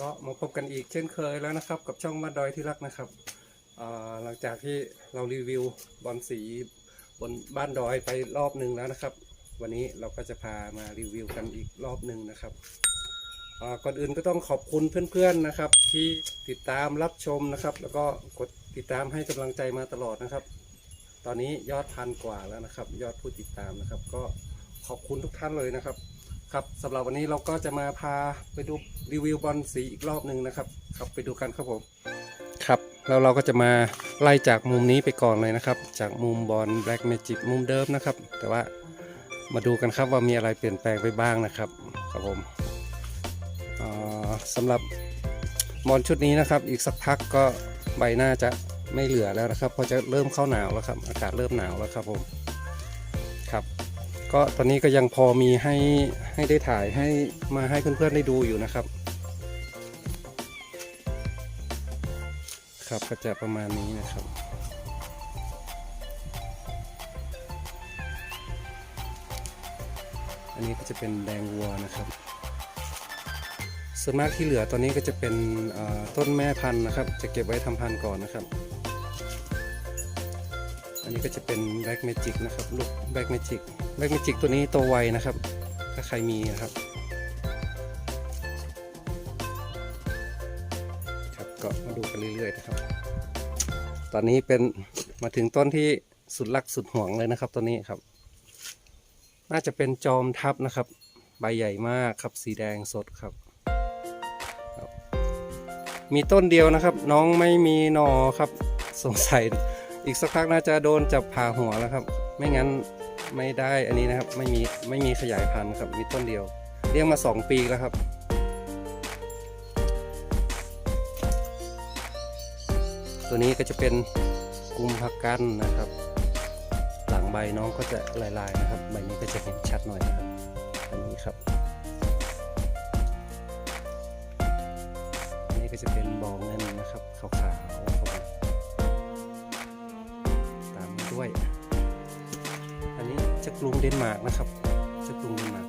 ก็มาพบกันอีกเช่นเคยแล้วนะครับ กับช่องบ้านดอยที่รักนะครับหลังจากที่เรารีวิวบอลสีบนบ้านดอยไปรอบหนึ่งแล้วนะครับ วันนี้เราก็จะพามารีวิวกันอีกรอบหนึ่งนะครับก่อนอื่นก็ต้องขอบคุณเพื่อนๆนะครับ ที่ติดตามรับชมนะครับ แล้วก็กดติดตามให้กำลังใจมาตลอดนะครับ ตอนนี้ยอดพันกว่าแล้วนะครับ ยอดผู้ติดตามนะครับ ก็ขอบคุณทุกท่านเลยนะครับ ครับสำหรับวันนี้เราก็จะมาพาไปดูรีวิวบอลสีอีกรอบหนึ่งนะครับครับไปดูกันครับผมครับแล้วเราก็จะมาไล่จากมุมนี้ไปก่อนเลยนะครับ จากมุมบอล Black Magic มุมเดิมนะครับ แต่ว่ามาดูกันครับว่ามีอะไรเปลี่ยนแปลงไปบ้างนะครับครับผมสำหรับบอลชุดนี้นะครับ อีกสักพักก็ใบหน้าจะไม่เหลือแล้วนะครับเพราะจะเริ่มเข้าหนาวแล้วครับ อากาศเริ่มหนาวแล้วครับผมครับ ก็ตอนนี้ก็ยังพอมีให้ให้ได้ถ่ายให้มาให้เพื่อนๆได้ดูอยู่นะครับ ครับก็จะประมาณนี้นะครับ อันนี้ก็จะเป็นแดงวัวนะครับส่วนมากที่เหลือตอนนี้ก็จะเป็นต้นแม่พันธุ์นะครับ จะเก็บไว้ทำพันธุ์ก่อนนะครับ นี้ก็จะเป็นแบล็กเมจิกนะครับลูกแบล็กเมจิกแบล็กเมจิกตัวนี้โตไวนะครับ ถ้าใครมีนะครับครับก็มาดูกันเรื่อยๆนะครับ ตอนนี้เป็นมาถึงต้นที่สุดรักสุดห่วงเลยนะครับตัวนี้ครับ น่าจะเป็นจอมทับนะครับ ใบใหญ่มากครับสีแดงสดครับครับมีต้นเดียวนะครับ น้องไม่มีหนอครับสงสัย อีกสักพักน่าจะโดนจับผ่าหัวแล้วครับ ไม่งั้นไม่ได้อันนี้นะครับ ไม่มีไม่มีขยายพันธุ์ครับมีต้นเดียวเลี้ยงมา 2 ปีแล้วครับ ตัวนี้ก็จะเป็นกุมพักกันนะครับ หลังใบน้องก็จะลายๆนะครับ ใบนี้ก็จะเห็นชัดหน่อยนะครับอันนี้ครับอันนี้ก็จะเป็นบองเงินนะครับขาวๆ กรุงเดนมาร์กนะครับจะกรุงเดนมาร์ก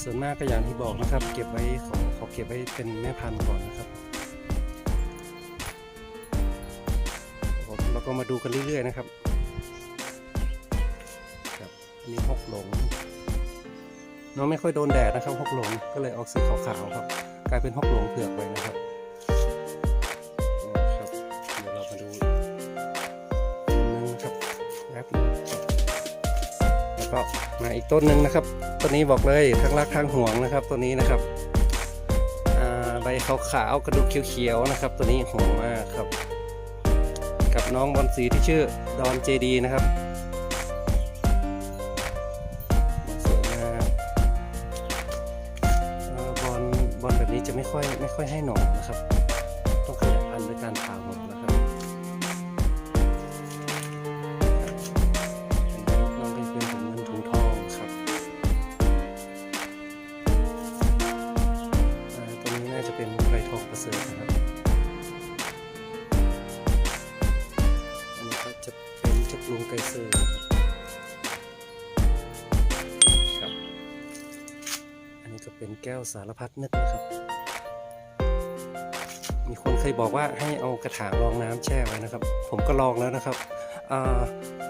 ส่วนมากก็อย่างที่บอกนะครับ เก็บไว้ของเขอเก็บไว้เป็นแม่พันธุ์ก่อนนะครับผมแล้วก็มาดูกันเรื่อยๆนะครับครับอันนี้หกหลงน้องไม่ค่อยโดนแดดนะครับหกหลงก็เลยออกสีขาวๆครับ กลายเป็นหกหลงเผือกไปนะครับ มาอีกต้นหนึ่งนะครับต้นนี้บอกเลยทั้งรักทั้งห่วงนะครับตัวนี้นะครับอ่าใบขาวๆกระดูกเขียวๆนะครับ ตัวนี้ห่วงมากครับ กับน้องบอลสีที่ชื่อดอนเจดีนะครับสวยมากบอลบอลแบบนี้จะไม่ค่อยไม่ค่อยให้หนอนนะครับ ต้องขยายพันธุ์ด้วยการผ่า แก้วสารพัดนึกนะครับ มีคนเคยบอกว่าให้เอากระถางรองน้ำแช่ไว้นะครับ ผมก็ลองแล้วนะครับ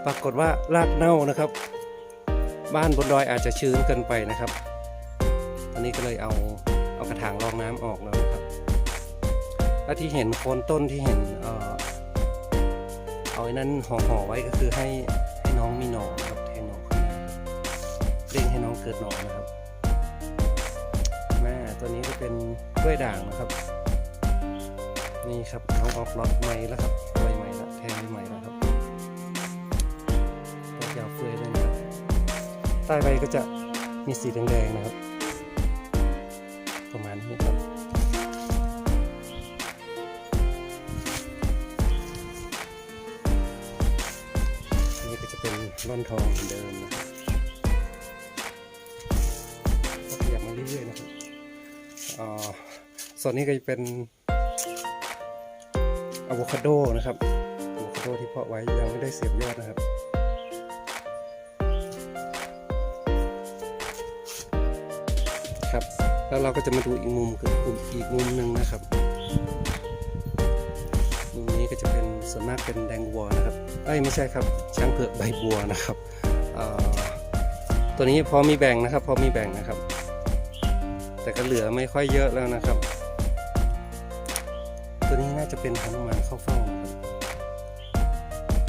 ปรากฏว่ารากเน่านะครับ บ้านบนดอยอาจจะชื้นเกินไปนะครับอันนี้ก็เลยเอาเอากระถางรองน้ำออกแล้วนะครับและที่เห็นโคนต้นที่เห็นเอาไอ้นั้นห่อห่อๆไว้ก็คือให้ให้น้องมีหนอนครับแทงหนอขึ้นมาเร่งให้น้องเกิดหน่อนะครับ ตัวนี้ก็เป็นกล้วยด่างนะครับ นี่ครับน้องออกล็อตใหม่แล้วครับใบใหม่แล้วแทงใหม่แล้วครับก็ยาวเฟื่อยเลยนะครับใต้ใบก็จะมีสีแดงๆนะครับ ประมาณนี้ครับนี่ก็จะเป็นร่อนทองเหมือนเดิมนะ ส่วนนี้ก็จะเป็นอะโวคาโดนะครับอะโวคาโดที่เพาะไว้ยังไม่ได้เสียบยอดนะครับ ครับ แล้วเราก็จะมาดูอีกมุมคืออีกมุมหนึ่งนะครับมุมนี้ก็จะเป็นส่วนมากเป็นแดงวัวนะครับเอ้ยไม่ใช่ครับช้างเผือกใบบัวนะครับตัวนี้พอมีแบ่งนะครับ พอมีแบ่งนะครับ แต่ก็เหลือไม่ค่อยเยอะแล้วนะครับ น่าจะเป็นหนุมานเข้าเฝ้าครับ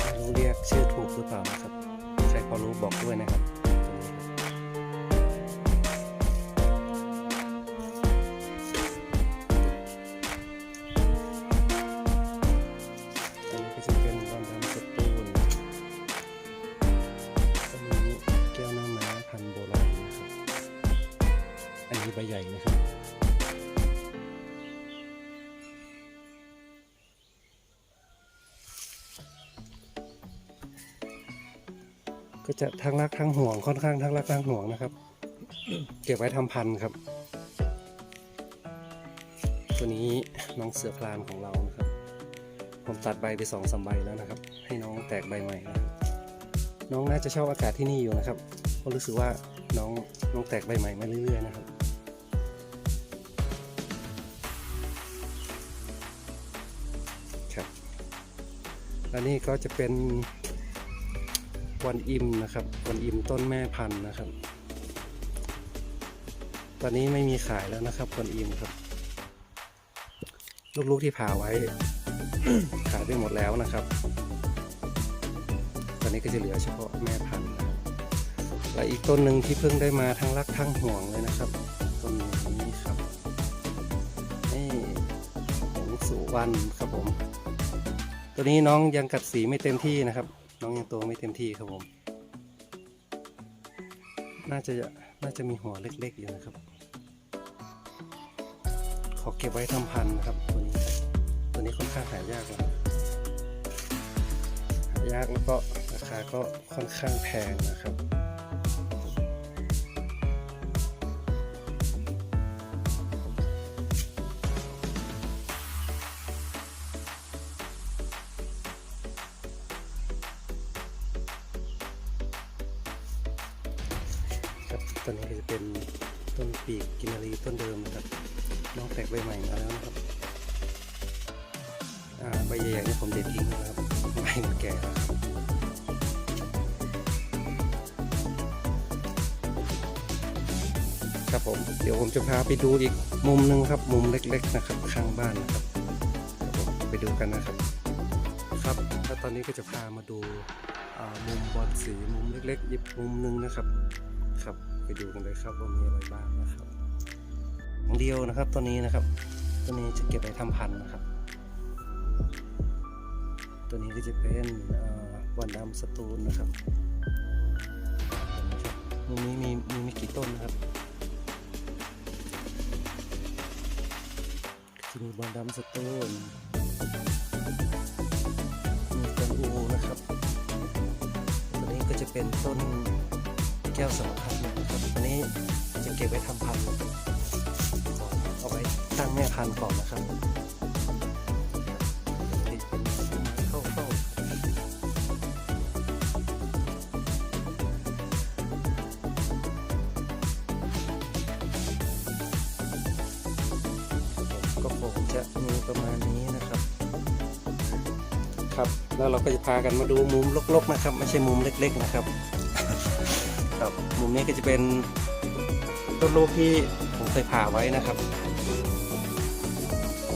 ไม่รู้เรียกชื่อถูกหรือเปล่านะครับ ใครพอรู้บอกด้วยนะครับ ก็จะทั้งรักทั้งห่วงค่อนข้างทั้งรักทั้งห่วงนะครับ เก็บไว้ทำพันธุ์ครับ ตัวนี้น้องเสือพลานของเรานะครับ ผมตัดใบไปสองสามใบแล้วนะครับ ให้น้องแตกใบใหม่นะน้องน่าจะชอบอากาศที่นี่อยู่นะครับเพราะรู้สึกว่าน้องน้องแตกใบใหม่มาเรื่อยๆนะครับครับและนี่ก็จะเป็น วันอิมนะครับวันอิมต้นแม่พันธุ์นะครับ ตอนนี้ไม่มีขายแล้วนะครับวันอิมครับ ลูกๆที่ผ่าไว้ ขายไปหมดแล้วนะครับ ตอนนี้ก็จะเหลือเฉพาะแม่พันธุ์นะและอีกต้นหนึ่งที่เพิ่งได้มาทั้งรักทั้งห่วงเลยนะครับต้นนี้ครับนี่หงสุวรรณครับผม ตัวนี้น้องยังกัดสีไม่เต็มที่นะครับ น้องยังโตไม่เต็มที่ครับผม น่าจะน่าจะมีหัวเล็กๆอยู่นะครับ ขอเก็บไว้ทำพันธุ์นะครับตัวนี้ตัวนี้ค่อนข้างหายากนะครับหายากแล้วก็ราคาก็ค่อนข้างแพงนะครับ ต้นนี้ก็จะเป็นต้นปีกกินนารีต้นเดิมนะครับน้องแตกใบใหม่มาแล้วนะครับใบใหญ่ๆนี่ผมเด็ดทิ้งแล้วนะครับใบมันแก่แล้วครับครับผมเดี๋ยวผมจะพาไปดูอีกมุมหนึ่งครับ มุมเล็ก ๆนะครับ ข้างบ้านนะครับไปดูกันนะครับครับแล้วตอนนี้ก็จะพามาดูมุมบอลสีมุมเล็กๆอีกมุมหนึ่งนะครับ ไปดูกันเลยครับว่ามีอะไรบ้างนะครับองเดียวนะครับตัวนี้นะครับ ตัวนี้จะเก็บไว้ทำพันธุ์นะครับ ตัวนี้ก็จะเป็นวันดำสตูลนะครับมุมนี้มีมีไม่กี่ต้นนะครับจะมีวันดำสตูลมีต้นอูนะครับ ตัวนี้ก็จะเป็นต้นแก้วสารพัด นี้จะเก็บไว้ทำพันธุ์เอาไว้ตั้งแม่พันธุ์ก่อนนะครับนี่เป็นเข้าเข้าก็คงจะมีประมาณนี้นะครับ ครับแล้วเราก็จะพากันมาดูมุมลกๆนะครับ ไม่ใช่มุมเล็ก ๆ นะครับ ครับมุมนี้ก็จะเป็น ต้นลูกที่ผมเคยผ่าไว้นะครับ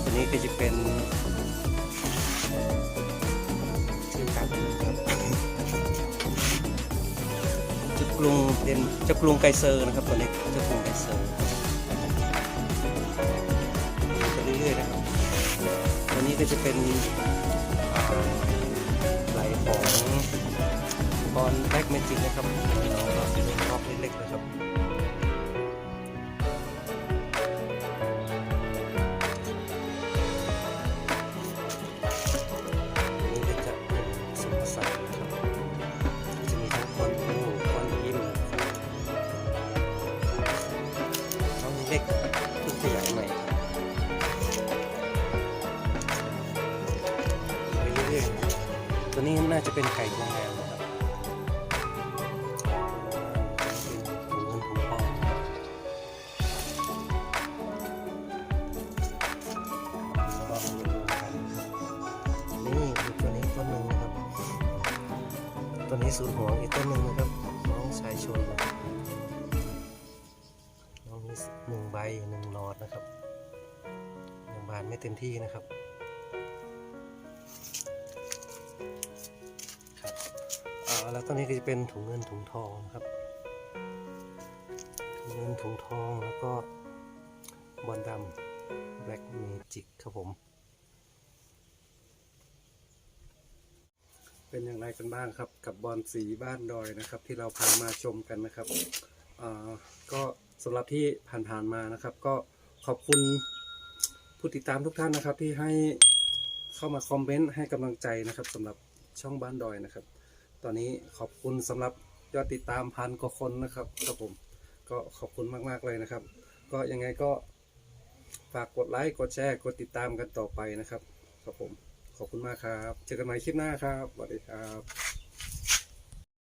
ตัวนี้ก็จะเป็นชื่อการครับเจ้ากรุงเป็นเจ้ากรุงไกเซอร์นะครับตัวนี้เจ้ากรุงไกเซอร์ไปเรื่อยๆนะครับตัวนี้ก็จะเป็นไหลของบอลแบ็กเมจิกนะครับพี่น้องก็เป็นรอบเล็กๆนะครับ น่าจะเป็นไก่พวงแดงนะครับนี่อีกตัวนี้ต้นหนึ่งนะครับ ตัวนี้สูตรหวอีกต้นหนึ่งนะครับ น้องชายชนน้องมีหนึ่งใบหนึ่งหลอดนะครับยังบานไม่เต็มที่นะครับ แล้วต้นนี้ก็จะเป็นถุงเงินถุงทองนะครับ ถุงเงินถุงทองแล้วก็บอลดำ Black Magic ครับผม เป็นอย่างไรกันบ้างครับ กับบอลสีบ้านดอยนะครับ ที่เราพามาชมกันนะครับอ่าก็สำหรับที่ผ่านๆมานะครับ ก็ขอบคุณผู้ติดตามทุกท่านนะครับที่ให้เข้ามาคอมเมนต์ให้กำลังใจนะครับสำหรับช่องบ้านดอยนะครับ อนนี้ขอบคุณสำหรับยอดติดตามพันกว่าคนนะครับครับผมก็ขอบคุณมากๆเลยนะครับ ก็ยังไงก็ฝากกดไลค์กดแชร์กดติดตามกันต่อไปนะครับครับผมขอบคุณมากครับ เจอกันใหม่คลิปหน้าครับสวัสดีครับ